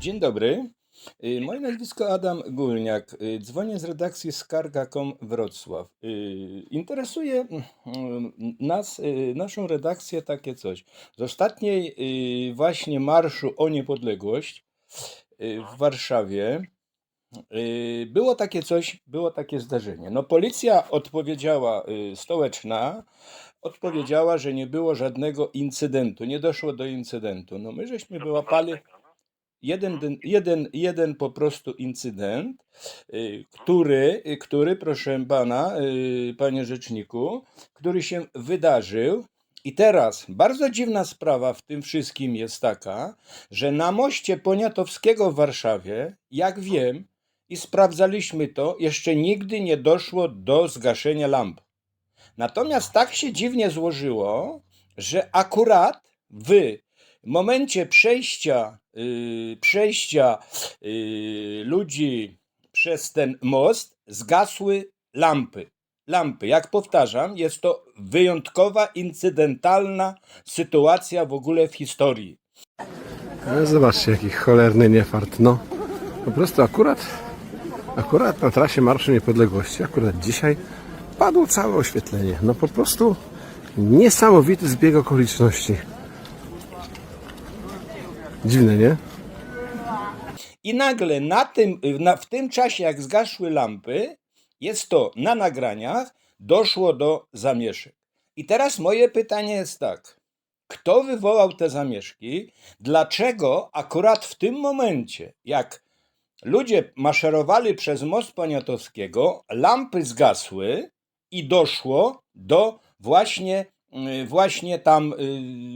Dzień dobry. Y, Moje nazwisko Adam Gulniak. Y, Dzwonię z redakcji Skarga.com Wrocław. Y, Interesuje mm, nas, y, naszą redakcję takie coś. Z ostatniej właśnie marszu o niepodległość w Warszawie było takie coś, było takie zdarzenie. No policja odpowiedziała, stołeczna, odpowiedziała, że nie było żadnego incydentu, nie doszło do incydentu. No my żeśmy wyłapali jeden, den- jeden, jeden po prostu incydent, y, który, y, który, proszę pana, y, panie rzeczniku, który się wydarzył. I teraz bardzo dziwna sprawa w tym wszystkim jest taka, że na moście Poniatowskiego w Warszawie, jak wiem, i sprawdzaliśmy to, jeszcze nigdy nie doszło do zgaszenia lamp. Natomiast tak się dziwnie złożyło, że akurat w momencie przejścia, yy, przejścia yy, ludzi przez ten most zgasły lampy. Lampy, jak powtarzam, jest to wyjątkowa, incydentalna sytuacja w ogóle w historii. Ale zobaczcie, jaki cholerny niefart. No, po prostu akurat, akurat na trasie Marszu Niepodległości, akurat dzisiaj padło całe oświetlenie. No po prostu niesamowity zbieg okoliczności. Dziwne, nie? I nagle na tym, na, w tym czasie, jak zgasły lampy, jest to na nagraniach, doszło do zamieszek. I teraz moje pytanie jest tak. Kto wywołał te zamieszki? Dlaczego akurat w tym momencie, jak ludzie maszerowali przez most Poniatowskiego, lampy zgasły i doszło do właśnie, właśnie tam y,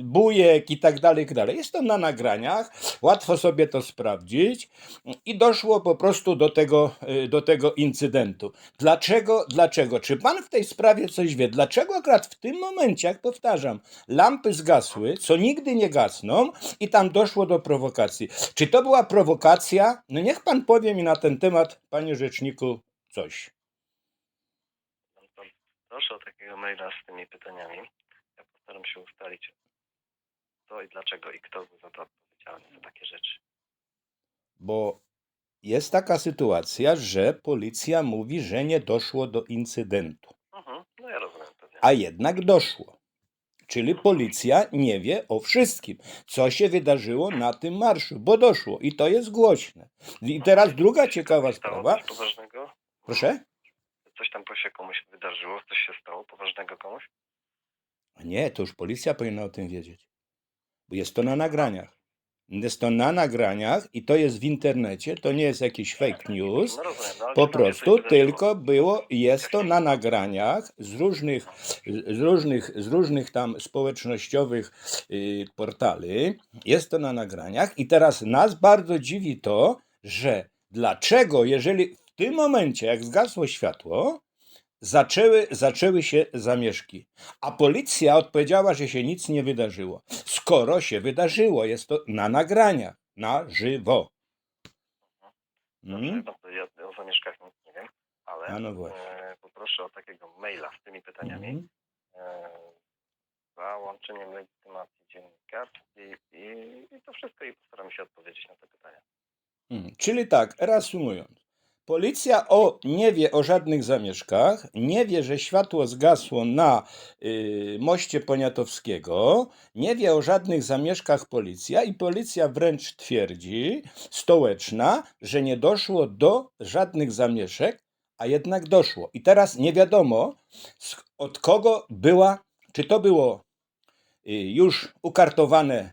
bujek i tak dalej, i tak dalej. Jest to na nagraniach, łatwo sobie to sprawdzić i doszło po prostu do tego, y, do tego incydentu. Dlaczego? Dlaczego? Czy pan w tej sprawie coś wie? Dlaczego akurat w tym momencie, jak powtarzam, lampy zgasły, co nigdy nie gasną i tam doszło do prowokacji? Czy to była prowokacja? No niech pan powie mi na ten temat, panie rzeczniku, coś. Proszę o takiego maila z tymi pytaniami. Ja postaram się ustalić co i dlaczego i kto był za to odpowiedzialny za takie rzeczy. Bo jest taka sytuacja, że policja mówi, że nie doszło do incydentu, Mhm, no ja rozumiem pewnie. a jednak doszło. Czyli policja nie wie o wszystkim, co się wydarzyło na tym marszu, bo doszło i to jest głośne. I teraz druga ciekawa sprawa. Coś poważnego? Proszę? Coś tam się komuś wydarzyło? Coś się stało poważnego komuś? A Nie, to już policja powinna o tym wiedzieć. Bo jest to na nagraniach. Jest to na nagraniach i to jest w internecie, to nie jest jakiś fake news. No no, Po prostu tylko było, jest to na nagraniach z różnych, z różnych, z różnych tam społecznościowych y, portali. Jest to na nagraniach i teraz nas bardzo dziwi to, że dlaczego, jeżeli w tym momencie, jak zgasło światło, zaczęły, zaczęły się zamieszki, a policja odpowiedziała, że się nic nie wydarzyło. Skoro się wydarzyło, jest to na nagraniach, na żywo. Dobrze, Mm? to ja o zamieszkach nic nie wiem, ale A no właśnie. e, poproszę o takiego maila z tymi pytaniami. Mhm. e, załączeniem legitymacji dziennikarskiej i, i to wszystko i postaram się odpowiedzieć na te pytania. Mm, Czyli tak, reasumując. Policja o, nie wie o żadnych zamieszkach, nie wie, że światło zgasło na y, moście Poniatowskiego, nie wie o żadnych zamieszkach policja i policja wręcz twierdzi, stołeczna, że nie doszło do żadnych zamieszek, a jednak doszło. I teraz nie wiadomo, od kogo była, czy to było y, już ukartowane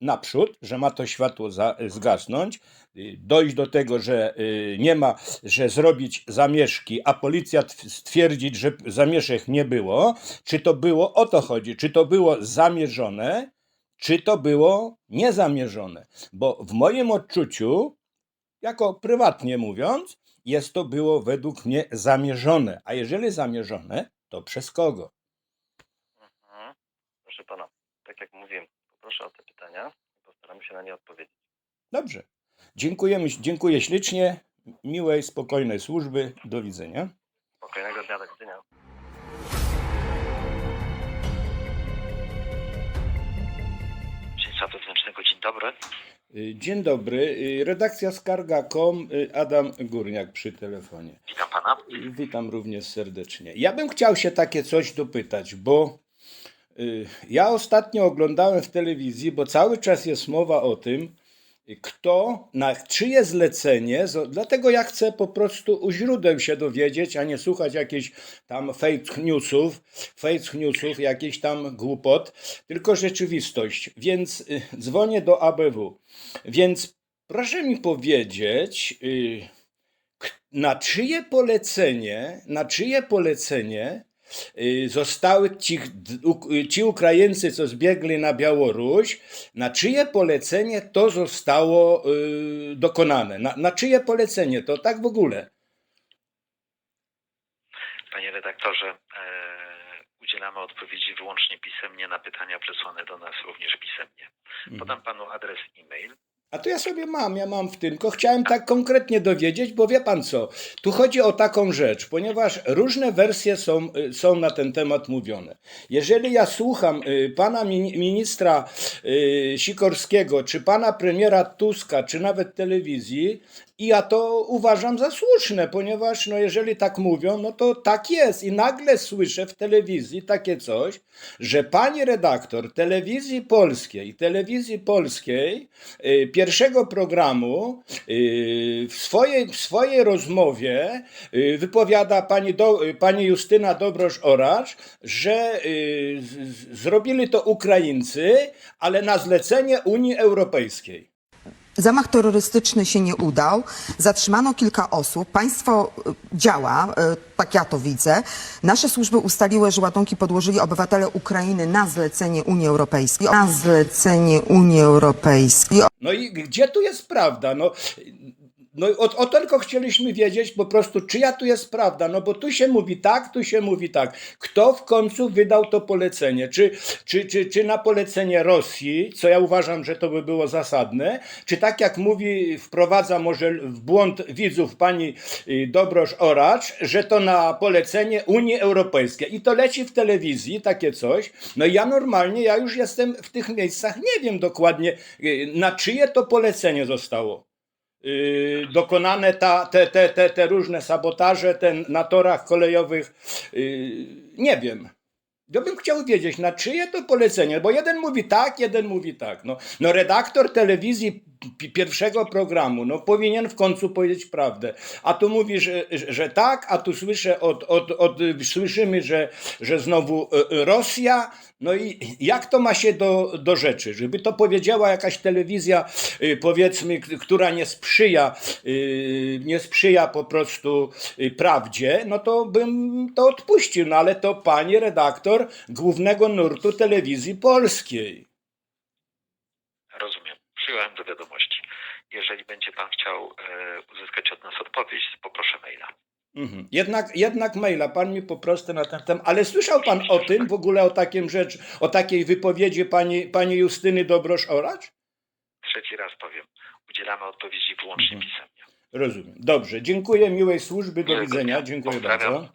naprzód, że ma to światło za, zgasnąć, y, dojść do tego, że y, nie ma, że zrobić zamieszki, a policja tw- stwierdzić, że zamieszek nie było, czy to było, o to chodzi, czy to było zamierzone, czy to było niezamierzone. Bo w moim odczuciu, jako prywatnie mówiąc, jest to było według mnie zamierzone. A jeżeli zamierzone, to przez kogo? Mhm. Proszę pana, tak jak mówiłem, poproszę o te pytania postaram się na nie odpowiedzieć. Dobrze. Dziękujemy, dziękuję ślicznie. Miłej, spokojnej służby. Do widzenia. Spokojnego dnia, do widzenia. Dzień dzień dobry. Y, Dzień dobry. y, Redakcja skarga.com, y, Adam Górniak przy telefonie. Witam pana. Witam również serdecznie. Ja bym chciał się takie coś dopytać, bo ja ostatnio oglądałem w telewizji, bo cały czas jest mowa o tym, y, kto, na czyje zlecenie, dlatego ja chcę po prostu u źródeł się dowiedzieć, a nie słuchać jakichś tam fake newsów, fake newsów, jakichś tam głupot, tylko rzeczywistość. Więc y, dzwonię do ABW. Więc proszę mi powiedzieć, y, na czyje polecenie, na czyje polecenie y, zostały ci, y, ci Ukraińcy, co zbiegli na Białoruś, na czyje polecenie to zostało y, dokonane? Na, na czyje polecenie to tak w ogóle? Panie redaktorze, e, udzielamy odpowiedzi wyłącznie pisemnie na pytania przesłane do nas również pisemnie. Podam panu adres e-mail. A to ja sobie mam, ja mam w tym, tylko chciałem tak konkretnie dowiedzieć, bo wie pan co, tu chodzi o taką rzecz, ponieważ różne wersje są, y, są na ten temat mówione. Jeżeli ja słucham y, pana mini- ministra y, Sikorskiego, czy pana premiera Tuska, czy nawet telewizji, i ja to uważam za słuszne, ponieważ no jeżeli tak mówią, no to tak jest. I nagle słyszę w telewizji takie coś, że pani redaktor telewizji polskiej, telewizji polskiej, y, pierwszego programu y, w swojej, w swojej rozmowie y, wypowiada pani, do, y, pani Justyna Dobrosz-Orasz, że y, z, zrobili to Ukraińcy, ale na zlecenie Unii Europejskiej. Zamach terrorystyczny się nie udał. Zatrzymano kilka osób. Państwo e, działa, e, tak ja to widzę. Nasze służby ustaliły, że ładunki podłożyli obywatele Ukrainy na zlecenie Unii Europejskiej. Na zlecenie Unii Europejskiej. No i gdzie tu jest prawda? No, no o, o tylko chcieliśmy wiedzieć po prostu, czyja tu jest prawda, no bo tu się mówi tak, tu się mówi tak. Kto w końcu wydał to polecenie? Czy, czy, czy, czy na polecenie Rosji, co ja uważam, że to by było zasadne, czy tak jak mówi, wprowadza może w błąd widzów pani y, Dobrosz-Oracz, że to na polecenie Unii Europejskiej i to leci w telewizji, takie coś. No i ja normalnie, ja już jestem w tych miejscach, nie wiem dokładnie, y, na czyje to polecenie zostało dokonane ta, te, te, te, te różne sabotaże ten, na torach kolejowych. Yy, nie wiem. Ja bym chciał wiedzieć, na czyje to polecenie, bo jeden mówi tak, jeden mówi tak. No, no redaktor telewizji pi- pierwszego programu no, powinien w końcu powiedzieć prawdę. A tu mówi, że, że, tak, a tu słyszę od, od, od, słyszymy, że, że znowu e, Rosja. No i jak to ma się do, do rzeczy? Żeby to powiedziała jakaś telewizja, y, powiedzmy, która nie sprzyja, y, nie sprzyja po prostu y, prawdzie, no to bym to odpuścił. No ale to pani redaktor głównego nurtu telewizji polskiej. Rozumiem. Przyjąłem do wiadomości. Jeżeli będzie pan chciał e, uzyskać od nas odpowiedź, poproszę maila. Mhm. Jednak, jednak maila, pan mi po prostu na ten temat. Ale słyszał pan o tym w ogóle, o takim rzecz, o takiej wypowiedzi pani, pani Justyny Dobrosz-Oracz? Trzeci raz powiem. Udzielamy odpowiedzi wyłącznie Mhm. pisemnie. Rozumiem. Dobrze, dziękuję, miłej służby, do widzenia, dziękuję bardzo.